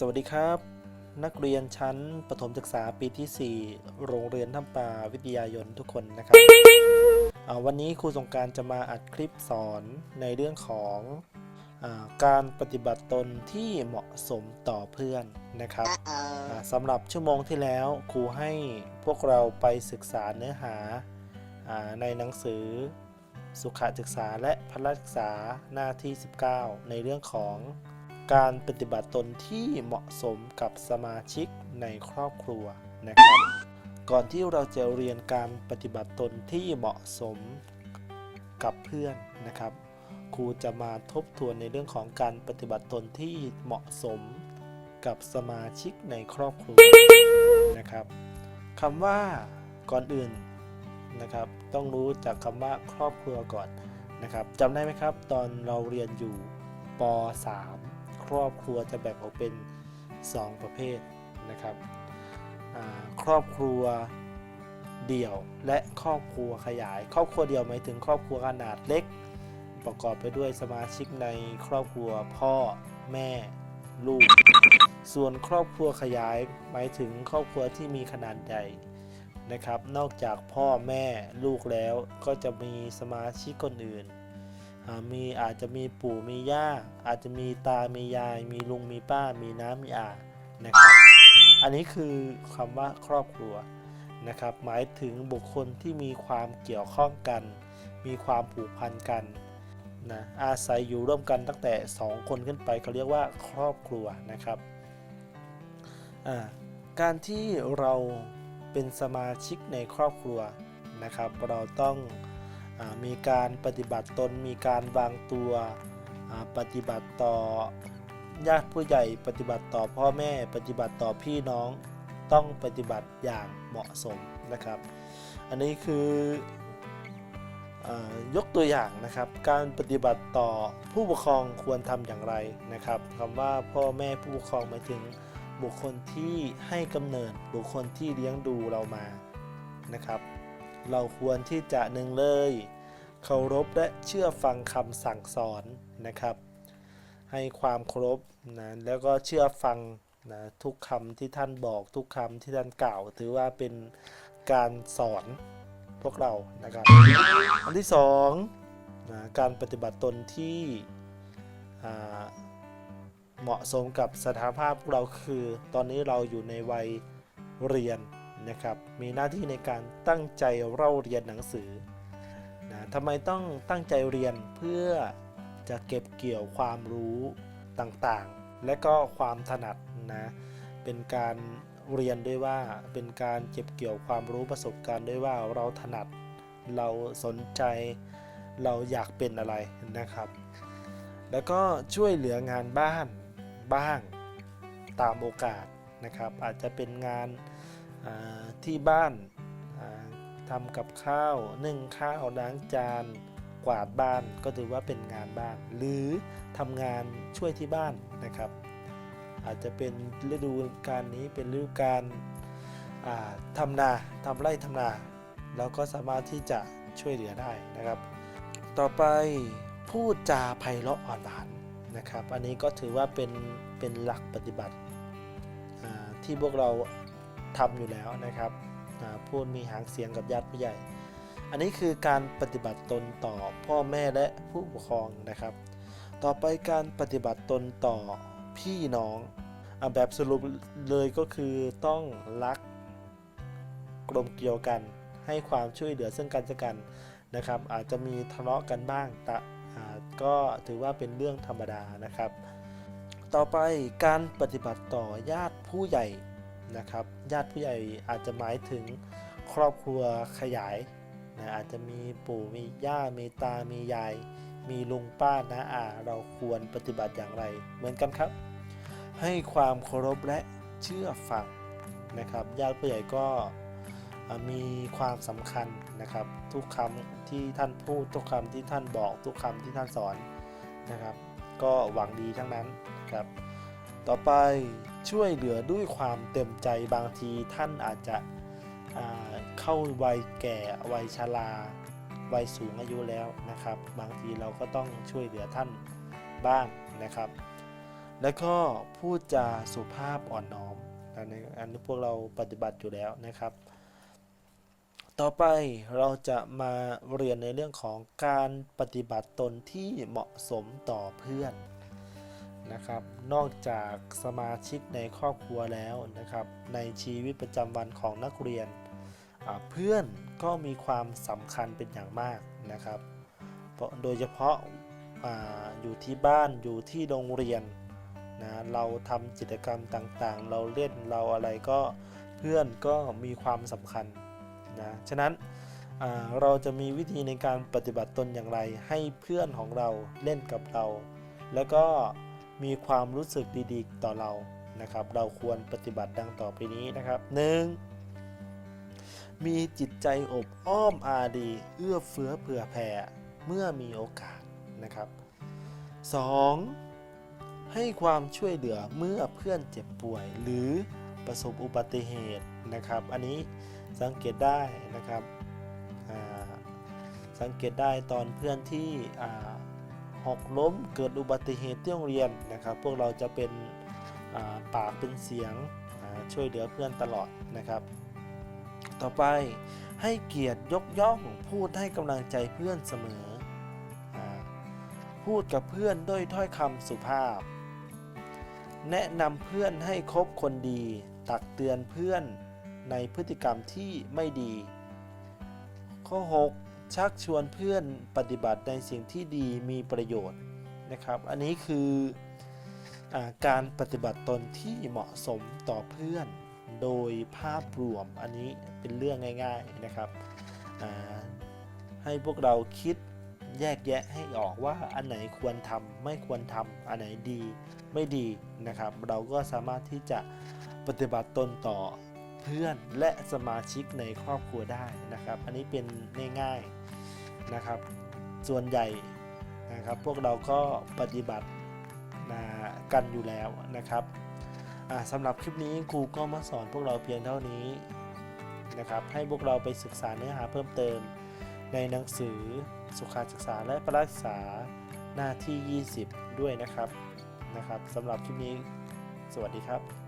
สวัสดีครับ นักเรียนชั้นประถมศึกษาปีที่ 4 โรงเรียนท่าป่าวิทยายนทุกคนนะครับอ่าวันนี้ครูสงกรารจะมาอัดคลิปสอนในเรื่องของอาการปฏิบัติตนที่เหมาะสมต่อเพื่อนนะครับอ่าสำหรับชั่วโมงที่แล้วครูให้พวกเราไปศึกษาเนื้อหาอ่าในหนังสือสุขศึกษาและพละศึกษาหน้าที่ 19 ในเรื่องของ การปฏิบัติตนที่เหมาะสมกับสมาชิกในครอบครัวนะครับ ก่อนที่เราจะเรียนการปฏิบัติตนที่เหมาะสมกับเพื่อนนะครับ ครูจะมาทบทวนในเรื่องของการปฏิบัติตนที่เหมาะสมกับสมาชิกในครอบครัวนะครับคำว่าก่อนอื่นนะครับ ต้องรู้จากคำว่าครอบครัวก่อนนะครับจำได้ไหมครับ ตอนเราเรียนอยู่ป .3 ครอบครัวจะแบ่งออกเป็น 2 ประเภทนะครับครอบครัวเดี่ยวและครอบครัวขยาย ครอบครัวเดี่ยวหมายถึงครอบครัวขนาดเล็ก ประกอบไปด้วยสมาชิกในครอบครัวพ่อแม่ลูก ส่วนครอบครัวขยายหมายถึงครอบครัวที่มีขนาดใหญ่นะครับ นอกจากพ่อแม่ลูกแล้วก็จะมีสมาชิกคนอื่น มีอาจจะมีปู่มีย่า อาจจะมีตา มียาย มีลุง มีป้า มีน้ามีอา นะครับ อันนี้คือคำว่าครอบครัวนะครับ หมายถึงบุคคลที่มีความเกี่ยวข้องกัน มีความผูกพันกันนะอาศัยอยู่ร่วมกันตั้งแต่ 2 คนขึ้นไปเขาเรียกว่าครอบครัวนะครับการที่เราเป็นสมาชิกในครอบครัวนะครับ เราต้อง มีการปฏิบัติตนมีการวางตัวปฏิบัติต่อญาติผู้ใหญ่ปฏิบัติต่อพ่อแม่ปฏิบัติต่อพี่น้องต้องปฏิบัติอย่างเหมาะสมนะครับ อันนี้คืออยกตัวอย่างนะครับ การปฏิบัติต่อผู้ปกครองควรทำอย่างไรนะครับคำว่าพ่อแม่ผู้ปกครองหมายถึงบุคคลที่ให้กำเนิดบุคคลที่เลี้ยงดูเรามานะครับ เราควรที่จะหนึ่งเลย เคารพและเชื่อฟังคำสั่งสอนนะครับ ให้ความเคารพนะแล้วก็เชื่อฟังนะทุกคำที่ท่านบอกทุกคำที่ท่านกล่าว ถือว่าเป็นการสอนพวกเรานะครับ อันที่สองนะการปฏิบัติตนที่เหมาะสมกับสถานภาพพวกเราคือ ตอนนี้เราอยู่ในวัยเรียน นะครับมีหน้าที่ในการตั้งใจเล่าเรียนหนังสือนะทำไมต้องตั้งใจเรียนเพื่อจะเก็บเกี่ยวความรู้ต่างๆ และก็ความถนัดนะเป็นการเรียนด้วยว่าเป็นการเก็บเกี่ยวความรู้ประสบการณ์ด้วยว่าเราถนัดเราสนใจเราอยากเป็นอะไรนะครับ แล้วก็ช่วยเหลืองานบ้านบ้างตามโอกาสนะครับ อาจจะเป็นงาน ที่บ้านอ่าทำกับข้าวนึ่งข้าวล้างจาน กวาดบ้านก็ถือว่าเป็นงานบ้าน หรือทำงานช่วยที่บ้านนะครับ อาจจะเป็นฤดูการนี้เป็นฤดูการอ่าทำนาทำไร่ทำนาเราก็สามารถที่จะช่วยเหลือได้นะครับ ต่อไปพูดจาไพเราะอ่อนหวานนะครับ อันนี้ก็ถือว่าเป็นเป็นหลักปฏิบัติที่พวกเรา ทำอยู่แล้วนะครับพูดมีหางเสียงกับญาติผู้ใหญ่ อันนี้คือการปฏิบัติตนต่อพ่อแม่และผู้ปกครองนะครับ ต่อไปการปฏิบัติตนต่อพี่น้องอแบบสรุปเลยก็คือต้องรักกลมเกลียวกันให้ความช่วยเหลือซึ่งกันและกันนะครับ อาจจะมีทะเลาะกันบ้างแต่ก็ถือว่าเป็นเรื่องธรรมดานะครับ ต่อไปการปฏิบัติต่อญาติผู้ใหญ่ นะครับ ญาติผู้ใหญ่อาจจะหมายถึงครอบครัวขยายนะอาจจะมีปู่มีย่ามีตามียาย มีลุงป้านะอาเราควรปฏิบัติอย่างไร เหมือนกันครับ ให้ความเคารพและเชื่อฟังนะครับ ญาติผู้ใหญ่ก็มีความสำคัญนะครับ ทุกคำที่ท่านพูดทุกคำที่ท่านบอกทุกคำที่ท่านสอนนะครับ ก็หวังดีทั้งนั้นครับ ต่อไป ช่วยเหลือด้วยความเต็มใจบางทีท่านอาจจะเข้าวัยแก่วัยชราวัยสูงอายุแล้วนะครับ บางทีเราก็ต้องช่วยเหลือท่านบ้างนะครับ แล้วก็พูดจาสุภาพอ่อนน้อมอันนี้อันนี้พวกเราปฏิบัติอยู่แล้วนะครับ ต่อไปเราจะมาเรียนในเรื่องของการปฏิบัติตนที่เหมาะสมต่อเพื่อน นะครับ นอกจากสมาชิกในครอบครัวแล้วนะครับ ในชีวิตประจำวันของนักเรียน เพื่อนก็มีความสำคัญเป็นอย่างมากนะครับ โดยเฉพาะอยู่ที่บ้านอยู่ที่โรงเรียนนะเราทำกิจกรรมต่างๆ เราเล่นเราอะไรก็เพื่อนก็มีความสำคัญนะฉะนั้นเราจะมีวิธีในการปฏิบัติตนอย่างไร ให้เพื่อนของเราเล่นกับเรา แล้วก็ มีความรู้สึกดีๆ ต่อเรานะครับ เราควรปฏิบัติดังต่อไปนี้นะครับ 1. มีจิตใจอบอ้อมอารีเอื้อเฟื้อเผื่อแผ่เมื่อมีโอกาสนะครับ 2. ให้ความช่วยเหลือเมื่อเพื่อนเจ็บป่วย หรือประสบอุบัติเหตุนะครับ อันนี้สังเกตได้นะครับสังเกตได้ตอนเพื่อนที่ หกล้มเกิดอุบัติเหตุที่โรงเรียนนะครับ พวกเราจะเป็นปากเป็นเสียงช่วยเหลือเพื่อนตลอดนะครับ ต่อไปให้เกียรติยกย่องพูดให้กำลังใจเพื่อนเสมอ พูดกับเพื่อนด้วยถ้อยคำสุภาพ แนะนำเพื่อนให้คบคนดี ตักเตือนเพื่อนในพฤติกรรมที่ไม่ดี ข้อ 6 ชักชวนเพื่อนปฏิบัติในสิ่งที่ดีมีประโยชน์นะครับ อันนี้คืออการปฏิบัติตนที่เหมาะสมต่อเพื่อนโดยภาพรวมอันนี้เป็นเรื่องง่าย ๆนะครับ ให้พวกเราคิดแยกแยะให้ออกว่าอันไหนควรทำไม่ควรทำอันไหนดีไม่ดีนะครับ เราก็สามารถที่จะปฏิบัติตนต่อ เพื่อนและสมาชิกในครอบครัวได้นะครับ อันนี้เป็นง่ายๆนะครับ ส่วนใหญ่นะครับพวกเราก็ปฏิบัตินะกันอยู่แล้วนะครับสำหรับคลิปนี้ครูก็มาสอนพวกเราเพียงเท่านี้นะครับให้พวกเราไปศึกษาเนื้อหาเพิ่มเติม ในหนังสือสุขาศึกษาและประศึกษาหน้าที่ 20 ด้วยนะครับนะครับสำหรับคลิปนี้ สวัสดีครับ